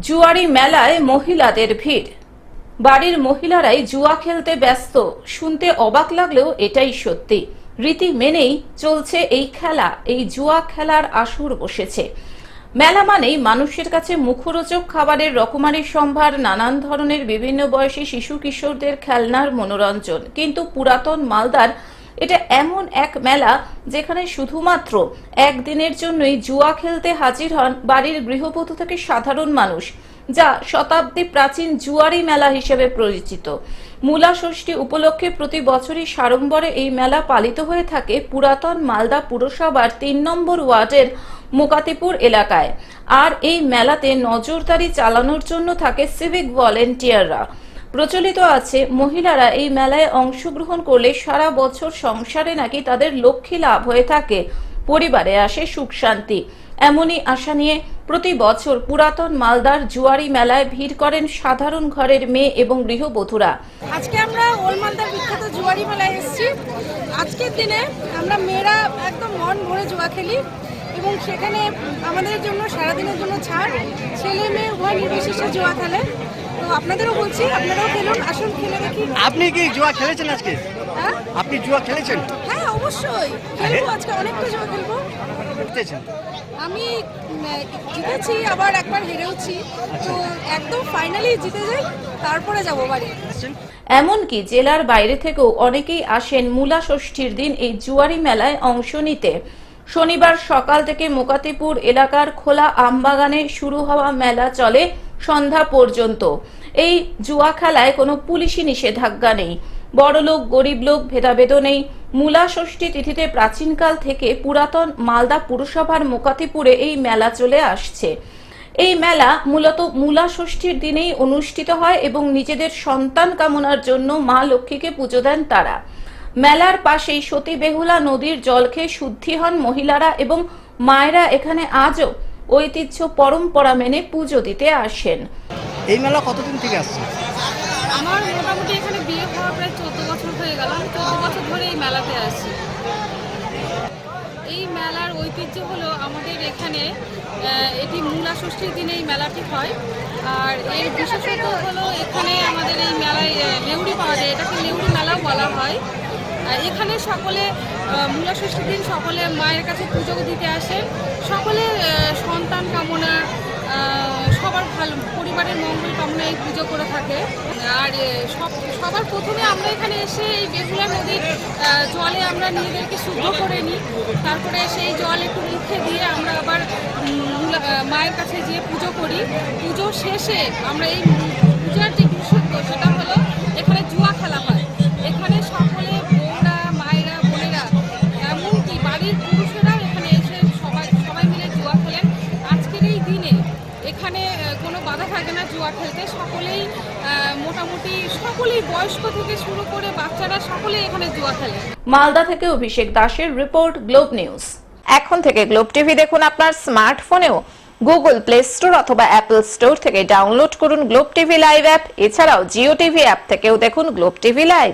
জুয়ারি মেলায় মহিলাদের ভিড়। বাড়ির মহিলারাই জুয়া খেলতে ব্যস্ত। শুনতে অবাক লাগলেও এটাই সত্যি। রীতি মেনেই চলছে এই খেলা। এই জুয়া খেলার আসর বসেছে। মেলা মানেই মানুষের কাছে মুখরোচক খাবারের রকমারি সম্ভার, নানান ধরনের বিভিন্ন বয়সী শিশু কিশোরদের খেলনার মনোরঞ্জন। কিন্তু পুরাতন মালদার এটা এমন এক মেলা যেখানে শুধুমাত্র একদিনের জন্যই জুয়া খেলতে হাজির হন বাড়ির গৃহবধূ থেকে সাধারণ মানুষ, যা শতাব্দী প্রাচীন জুয়ারি মেলা হিসেবে পরিচিত। মূলা ষষ্ঠী উপলক্ষে প্রতি বছরই সাড়ম্বরে এই মেলা পালিত হয়ে থাকে পুরাতন মালদা পুরসভার তিন নম্বর ওয়ার্ডের মোকাতিপুর এলাকায়। আর এই মেলাতে নজরদারি চালানোর জন্য থাকে সিভিক ভলেন্টিয়াররা প্রচলিত আছে, মহিলারা এই মেলায় অংশগ্রহণ করলে সারা বছর সংসারে নাকি তাদের লক্ষ্মী লাভ হয়ে থাকে। পরিবারে আসে সুখ শান্তি। এমনই আশা নিয়ে প্রতি বছর পুরাতন মালদার জুয়ারি মেলায় ভিড় করেন সাধারণ ঘরের মেয়ে এবং গৃহবধূরা। আজকে আমরা ওলমালদার বিখ্যাত জুয়ারি মেলায় এসেছি। আজকের দিনে আমরা মেয়েরা একদম মন ভরে জুয়া খেলি এবং সেখানে আমাদের জন্য, সারাদিনের জন্য ছাড়। ছেলে মেয়ে উভয় নির্বিশেষে জুয়া খেলে। তো আপনাদেরও বলছি আপনারাও খেলুন আসুন খেলে দেখি। আপনি কি জুয়া খেলেছেন আজকে? হ্যাঁ? আপনি জুয়া খেলেছেন? হ্যাঁ অবশ্যই। খেলব আজকে অনেকটা জুয়া খেলব। জিতেছেন? আমি জিতেছি আবার একবার হেরেওছি। তো একদম ফাইনালি জিতে যাই তারপরে যাব বাড়ি। এমনকি জেলার বাইরে থেকেও অনেকেই আসেন মূলা ষষ্ঠীর দিন এই জুয়ারি মেলায় অংশ নিতে। শনিবার সকাল থেকে মোকাতিপুর এলাকার খোলা আমবাগানে শুরু হওয়া মেলা চলে। সন্ধ্যা পর্যন্ত। এই জুয়া খেলায় কোনো পুলিশি নিষেধাজ্ঞা নেই। বড়লোক, গরিব লোক, ভেদাভেদ নেই। মূলা ষষ্ঠী তিথিতে প্রাচীনকাল থেকে পুরাতন মালদা পুরসভার মোকাতিপুরে এই মেলা চলে আসছে। এই মেলা মূলত মূলা ষষ্ঠীর দিনেই অনুষ্ঠিত হয় এবং নিজেদের সন্তান কামনার জন্য মা লক্ষ্মীকে পুজো দেন তারা। মেলার পাশেই সতী বেহুলা নদীর জল খেয়ে শুদ্ধি হন মহিলারা এবং মায়েরা এখানে আজও ঐতিহ্য পরম্পরা মেনে পুজো দিতে আসেন। এই মেলা কতদিন থেকে আসছে? আমার মোটামুটি এখানে বিয়ে হওয়ার প্রায় চোদ্দ বছর হয়ে গেল। আমি চোদ্দ বছর ধরে এই মেলাতে আসি এই মেলার ঐতিহ্য হলো আমাদের এখানে এটি মূলা ষষ্ঠীর দিনে এই মেলাটি হয়। আর এর বিশেষত হলো এখানে আমাদের এই মেলায় নেউরি পাওয়া যায়। এটাকে নেউরি মেলাও বলা হয়। এখানে সকলে মূলা ষষ্ঠীর দিন সকলে মায়ের কাছে পুজো দিতে আসেন। সকলে সন্তান কামনা সবার ভালো, পরিবারের মঙ্গল কামনা এই পুজো করে থাকে। আর সব, সবার প্রথমে আমরা এখানে এসে এই বেহুলা নদীর জলে আমরা নিজেদেরকে শুদ্ধ করে নিই। তারপরে সেই জল একটু মুখে দিয়ে আমরা আবার মায়ের কাছে যেয়ে পুজো করি। পুজো শেষে আমরা এই কোনো বাধা থাকে না জুয়া খেলতে। সকলেই মোটামুটি সকলেই বয়স্ক থেকে শুরু করে বাচ্চারা সকলেই এখানে জুয়া খেলে। মালদা থেকে অভিষেক দাসের রিপোর্ট, গ্লোব নিউজ। এখন থেকে গ্লোব টিভি দেখুন আপনার স্মার্টফোনেও। গুগল প্লে স্টোর অথবা অ্যাপল স্টোর থেকে ডাউনলোড করুন গ্লোব টিভি লাইভ অ্যাপ। এছাড়াও জিও টিভি অ্যাপ থেকেও দেখুন গ্লোব টিভি লাইভ।